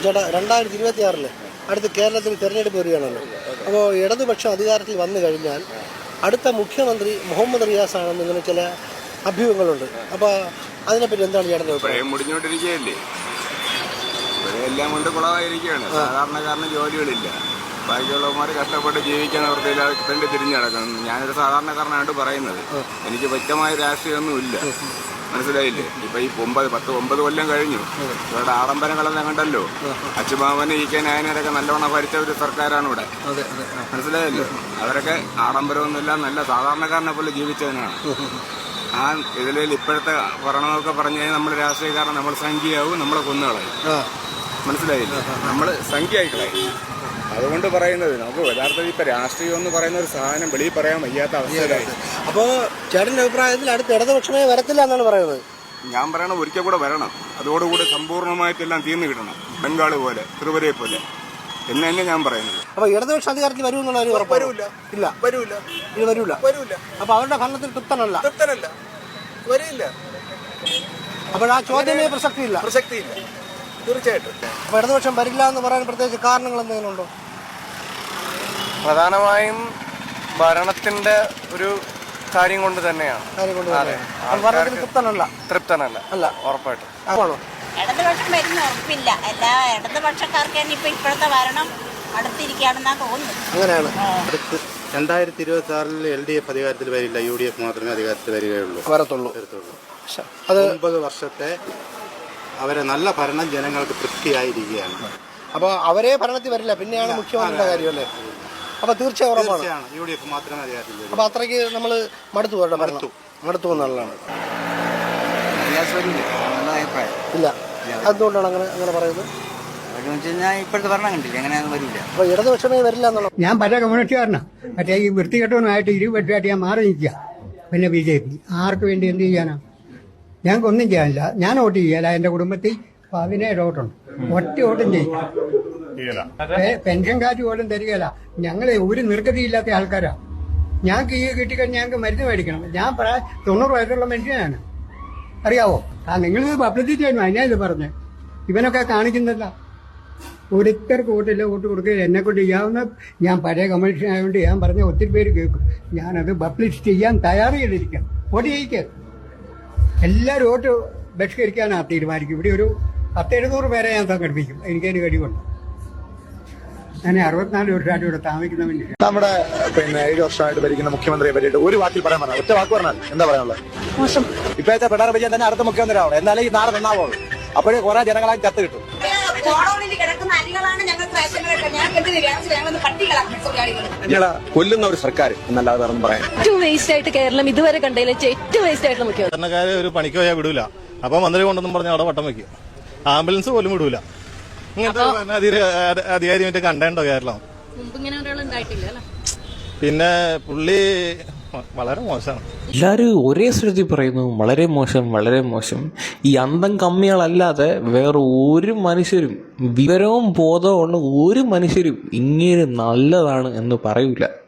ചേട്ടാ രണ്ടായിരത്തി ഇരുപത്തി ആറിൽ അടുത്ത് കേരളത്തിൽ തെരഞ്ഞെടുപ്പ് വരികയാണല്ലോ. അപ്പോൾ ഇടതുപക്ഷം അധികാരത്തിൽ വന്നു കഴിഞ്ഞാൽ അടുത്ത മുഖ്യമന്ത്രി മുഹമ്മദ് റിയാസ് ആണെന്ന് ഇങ്ങനെ ചില അഭ്യൂഹങ്ങളുണ്ട്. അപ്പോൾ അതിനെപ്പറ്റി എന്താണ് ചേട്ടന്റെ അഭിപ്രായം? എല്ലാം കൊണ്ട് കുളമായിരിക്കുകയാണ്. സാധാരണക്കാരന് ജോലികളില്ല. ബാക്കിയുള്ളവന്മാർ കഷ്ടപ്പെട്ട് ജീവിക്കാൻ അവർക്ക് തന്നെ തിരിഞ്ഞു നടക്കണം. ഞാനൊരു സാധാരണക്കാരനായിട്ട് പറയുന്നത്. എനിക്ക് വ്യക്തമായ രാഷ്ട്രീയമൊന്നും ഇല്ല മനസ്സിലായില്ലേ? ഇപ്പൊ ഈ ഒമ്പത് പത്ത് ഒമ്പത് കൊല്ലം കഴിഞ്ഞു. ഇവരുടെ ആഡംബരങ്ങളെല്ലാം കണ്ടല്ലോ. അച്ഛമാവന് ഈ കെ നായനരൊക്കെ നല്ലവണ്ണം ഭരിച്ച ഒരു സർക്കാരാണ് ഇവിടെ. മനസ്സിലായല്ലോ? അവരൊക്കെ ആഡംബരമൊന്നുമില്ല നല്ല സാധാരണക്കാരനെ പോലെ ജീവിച്ചവനാണ്. ആ ഇതിൽ ഇപ്പോഴത്തെ ഭരണമൊക്കെ പറഞ്ഞു കഴിഞ്ഞാൽ നമ്മൾ രാഷ്ട്രീയക്കാരൻ നമ്മൾ സംഖ്യയാവും നമ്മളെ കൊന്നുകളയും. മനസ്സിലായില്ല? നമ്മൾ സംഖ്യയായി കളയും. അതുകൊണ്ട് പറയുന്നത് നമുക്ക് യഥാർത്ഥത്തിൽ ഇപ്പൊ രാഷ്ട്രീയം എന്ന് പറയുന്ന ഒരു സാധനം വെളിയിൽ പറയാൻ വയ്യാത്ത അവസ്ഥയിലായി. അപ്പോൾ ചേട്ടന്റെ അഭിപ്രായത്തിൽ അടുത്ത ഇടതുപക്ഷമേ വരത്തില്ല എന്നാണ് പറയുന്നത്. ഞാൻ പറയണം ഒരിക്കൽ കൂടെ വരണം. അതോടുകൂടി സമ്പൂർണമായിട്ടെല്ലാം തീർന്നു കിട്ടണം. ബംഗാൾ പോലെ ത്രിപുരയെ പോലെ. എന്ന് തന്നെ ഞാൻ പറയുന്നത്. അപ്പൊ ഇടതുപക്ഷ അധികാരത്തിൽ വരുമെന്നുള്ള ഒരു വരൂല. ഇല്ല. വരൂല. ഇത് വരൂല. വരൂല. അപ്പോൾ അവരുടെ ഭരണത്തിൽ തൃപ്തനല്ല. തൃപ്തനല്ല. വരില്ല. അപ്പോൾ ആ ചോദ്യമേ പ്രസക്തിയില്ല. പ്രസക്തിയില്ല. തീർച്ചയായിട്ടും. അപ്പൊ ഇടതുപക്ഷം വരില്ല എന്ന് പറയാൻ പ്രത്യേകിച്ച് കാരണങ്ങൾ എന്തെങ്കിലും ഉണ്ടോ? പ്രധാനമായും ഭരണത്തിന്റെ ഒരു കാര്യം കൊണ്ട് തന്നെയാണ്. കാര്യം കൊണ്ട് തൃപ്തനല്ല. തൃപ്തനല്ല. അല്ല. ഉറപ്പായിട്ടും. ആണോ ഇടതുപക്ഷം വരുന്ന ഉറപ്പില്ല. എല്ലാ ഇടതുപക്ഷക്കാർക്ക് തന്നെ ഇപ്പൊ ഇപ്പോഴത്തെ ഭരണം അടുത്തിരിക്കുകയാണെന്നാ തോന്നുന്നത്. അങ്ങനെയാണ്. അടുത്ത് രണ്ടായിരത്തി ഇരുപത്തി ആറിൽ എൽ ഡി എഫ് അധികാരത്തിൽ വരില്ല. യു ഡി എഫ് മാത്രമേ അധികാരത്തിൽ വരികയുള്ളൂ. വരത്തുള്ളൂ. വരത്തുള്ളൂ. അത് ഒമ്പത് വർഷത്തെ അവരെ നല്ല ഭരണം ജനങ്ങൾക്ക് തൃപ്തിയായിരിക്കുകയാണ്. അപ്പോൾ അവരെ ഭരണത്തിൽ വരില്ല. പിന്നെയാണ് മുഖ്യമന്ത്രിയുടെ കാര്യമല്ലേ അപ്പോൾ തീർച്ചയായും ഉറപ്പാണ്. തീർച്ചയാണ് യു ഡി എഫ് മാത്രമേ അധികാരത്തിൽ വരൂ അപ്പോൾ അത്രയ്ക്ക് നമ്മൾ മടുത്തു മടുത്തു. മടുത്തു എന്നുള്ളതാണ് അഭിപ്രായം. ഇല്ല. അതുകൊണ്ടാണ് അങ്ങനെ അങ്ങനെ പറയുന്നത്? ഇപ്പോഴത്തെ ഭരണം കണ്ടില്ല? വരില്ല അപ്പോൾ ഇടതുപക്ഷമേ വരില്ല എന്നുള്ള ഞാൻ പല കമ്മ്യൂണിസ്റ്റുകാരനാണ് മറ്റേ ഈ വൃത്തികെട്ടവനായിട്ട് ഇരുപറ്റായിട്ട് ഞാൻ മാറി നിൽക്കുക. പിന്നെ ബി ജെ പി. ആർക്ക് വേണ്ടി എന്ത് ചെയ്യാനാ? ഞങ്ങൾക്ക് ഒന്നും ചെയ്യാനില്ല. ഞാൻ വോട്ട് ചെയ്യല. എന്റെ കുടുംബത്തിൽ പതിനേഴ് വോട്ടുണ്ട്. ഒറ്റ വോട്ടും ചെയ്യും കാറ്റ് പോലും തരികയില്ല. ഞങ്ങളെ ഒരു നിർഗതിയില്ലാത്ത ആൾക്കാരാ. ഞങ്ങൾക്ക് ഈ കിട്ടിക്കഴിഞ്ഞാൽ ഞങ്ങൾക്ക് മരുന്ന് മേടിക്കണം. ഞാൻ പ്രായ- തൊണ്ണൂറ് വയസ്സുള്ള മനുഷ്യനാണ്. അറിയാവോ? ആ നിങ്ങൾ പബ്ലിസിറ്റി ആയിരുന്നു. അതിനാ ഇത് പറഞ്ഞു. ഇവനൊക്കെ കാണിക്കുന്നില്ല ഒരുത്തർക്ക് വോട്ടില്ല വോട്ട് കൊടുക്കുക എന്നെ കൊണ്ട് ചെയ്യാവുന്ന ഞാൻ പഴയ കമ്മീഷൻ ആയതുകൊണ്ട് ഞാൻ പറഞ്ഞ ഒത്തിരി പേര് കേൾക്കും. ഞാനത് പബ്ലിഷ് ചെയ്യാൻ തയ്യാറ് ചെയ്തിരിക്കാം വോട്ട് ചെയ്യിക്കുക എല്ലാവരും വോട്ട് ബഹിഷ്കരിക്കാനാണ് തീരുമാനിക്കും. ഇവിടെ ഒരു പത്ത് എഴുന്നൂറ് പേരെ ഞാൻ സംഘടിപ്പിക്കും. എനിക്കതിന് കഴിവുണ്ട്. ഞാൻ അറുപത്തിനാല് വർഷമായിട്ട് ഇവിടെ താമസിക്കുന്ന മനുഷ്യൻ നമ്മുടെ പിന്നെ ഏഴ് വർഷമായിട്ട് ഭരിക്കുന്ന മുഖ്യമന്ത്രിയെ പറ്റിയിട്ട് ഒരു വാക്കിൽ പറയാൻ പറഞ്ഞാൽ ഒറ്റ വാക്ക് പറഞ്ഞാൽ എന്താ പറയാനുള്ളത്? മോശം. ഇപ്പോഴത്തെ പിണറായി വിജയൻ തന്നെ അടുത്ത മുഖ്യമന്ത്രി ആവണം എന്നാലേ ഈ നാട് നന്നാവുള്ളൂ. അപ്പോഴേ കുറെ ജനങ്ങളായി ചത്ത് കിട്ടും. നിങ്ങളെ കൊല്ലുന്ന ഒരു സർക്കാർ എന്നല്ലാതെ വേറെ ഒന്നും ഏറ്റവും വേസ്റ്റ് ആയിട്ട് കേരളം ഇതുവരെ കണ്ടതിൽ വെച്ച് ഏറ്റവും വേസ്റ്റ് ആയിട്ടുള്ള മുഖ്യമന്ത്രി. ഒരു പണിക്ക് പോയാൽ വിടൂല. അപ്പൊ മന്ത്രി കൊണ്ടെന്നും പറഞ്ഞ അവിടെ വട്ടം വെക്കും. ആംബുലൻസ് പോലും വിടൂല. ഇങ്ങനത്തെ അധികാരി മറ്റേ കണ്ടേണ്ടോ കേരളം? പിന്നെ പുള്ളി വളരെ മോശമാണ്. എല്ലാവരും ഒരേ സ്വരത്തിൽ പറയുന്നു വളരെ മോശം വളരെ മോശം. ഈ അന്തം കമ്മികളല്ലാതെ വേറെ ഒരു മനുഷ്യരും വിവരവും ബോധവും ഉള്ള ഒരു മനുഷ്യരും ഇങ്ങനെ നല്ലതാണ് എന്ന് പറയൂല.